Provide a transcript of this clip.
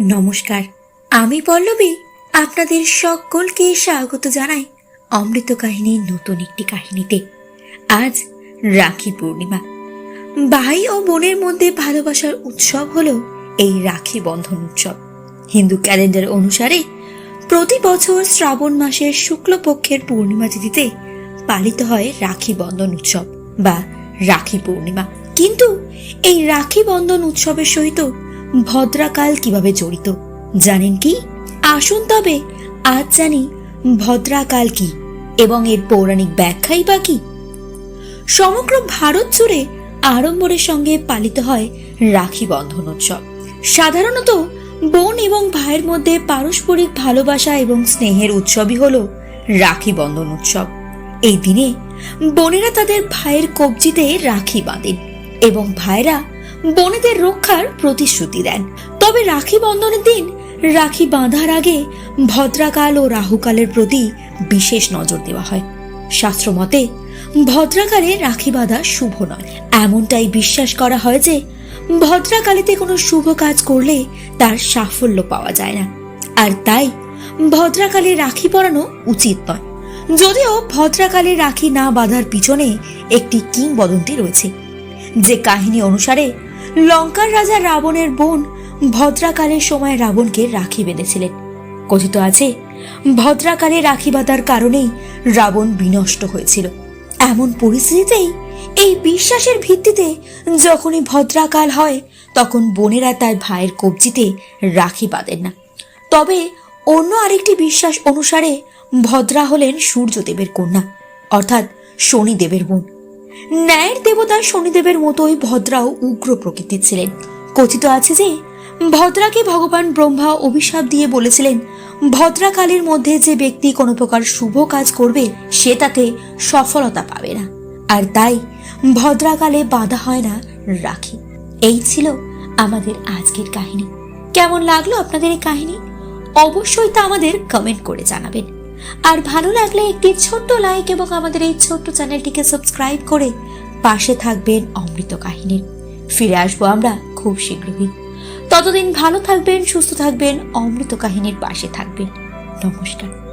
নমস্কার, আমি পল্লবী, আপনাদের সকলকে স্বাগত জানাই অমৃত কাহিনীর নতুন একটি কাহিনীতে। আজ রাখি পূর্ণিমা। ভাই ও বোনের মধ্যে ভালোবাসার উৎসব হলো এই রাখি বন্ধন উৎসব। হিন্দু ক্যালেন্ডার অনুসারে প্রতি বছর শ্রাবণ মাসের শুক্লপক্ষের পূর্ণিমা তিথিতে পালিত হয় রাখি বন্ধন উৎসব বা রাখি পূর্ণিমা। কিন্তু এই রাখি বন্ধন উৎসবের সহিত ভদ্রাকাল কীভাবে জড়িত? জানেন কি? আসুন তবে, আজ জানি ভদ্রাকাল কি এবং এর পৌরাণিক ব্যাখ্যাই বা কি। সমগ্র ভারত জুড়ে আড়ম্বরের সঙ্গে পালিত হয় রাখি বন্ধন উৎসব। সাধারণত বোন এবং ভাইয়ের মধ্যে পারস্পরিক ভালোবাসা এবং স্নেহের উৎসবই হল রাখি বন্ধন উৎসব। এই দিনে বোনেরা তাদের ভাইয়ের কবজিতে রাখি বাঁধেন এবং ভাইরা বোনেদের রক্ষার প্রতিশ্রুতি দেন। তবে রাখি বন্ধনের দিন রাখি বাঁধার আগে ভদ্রাকাল ও রাহুকালের প্রতি বিশেষ নজর দেওয়া হয়। শাস্ত্র মতে ভদ্রাকালে রাখি বাঁধা শুভ নয়। এমনটাই বিশ্বাস করা হয় যে ভদ্রাকালীতে কোনো শুভ কাজ করলে তার সাফল্য পাওয়া যায় না। আর তাই ভদ্রাকালে রাখি পরানো উচিত নয়। যদিও ভদ্রাকালে রাখি না বাঁধার পিছনে একটি কিংবদন্তি রয়েছে। যে কাহিনী অনুসারে লঙ্কার রাজা রাবণের বোন ভদ্রাকালের সময় রাবণকে রাখি বেঁধেছিলেন। কথিত আছে, ভদ্রাকালে রাখি বাঁধার কারণেই রাবণ বিনষ্ট হয়েছিল। এমন পরিস্থিতিতেই এই বিশ্বাসের ভিত্তিতে যখনই ভদ্রাকাল হয়, তখন বোনেরা তার ভাইয়ের কবজিতে রাখি বাঁধেন না। তবে অন্য আরেকটি বিশ্বাস অনুসারে ভদ্রা হলেন সূর্যদেবের কন্যা, অর্থাৎ শনিদেবের বোন। ন্যায়ের দেবতা শনিদেবের মতোই ভদ্রাও উগ্র প্রকৃতির ছিলেন। কথিত আছে যে, ভদ্রাকে ভগবান ব্রহ্মা অভিশাপ দিয়ে বলেছিলেন ভদ্রাকালের মধ্যে যে ব্যক্তি কোনো প্রকার শুভ কাজ করবে, সে তাতে সফলতা পাবে না। আর তাই ভদ্রাকালে বাধা হয় না রাখি। এই ছিল আমাদের আজকের কাহিনী। কেমন লাগল আপনাদের এই কাহিনী? অবশ্যই তা আমাদের কমেন্ট করে জানাবেন। আর ভালো লাগলে একটি ছোট্ট লাইক এবং আমাদের এই ছোট্ট চ্যানেলটিকে সাবস্ক্রাইব করে পাশে থাকবেন অমৃত কাহিনীর ফিরে আসব আমরা খুব শীঘ্রই। ততদিন ভালো থাকবেন, সুস্থ থাকবেন, অমৃত কাহিনীর পাশে থাকবেন। নমস্কার।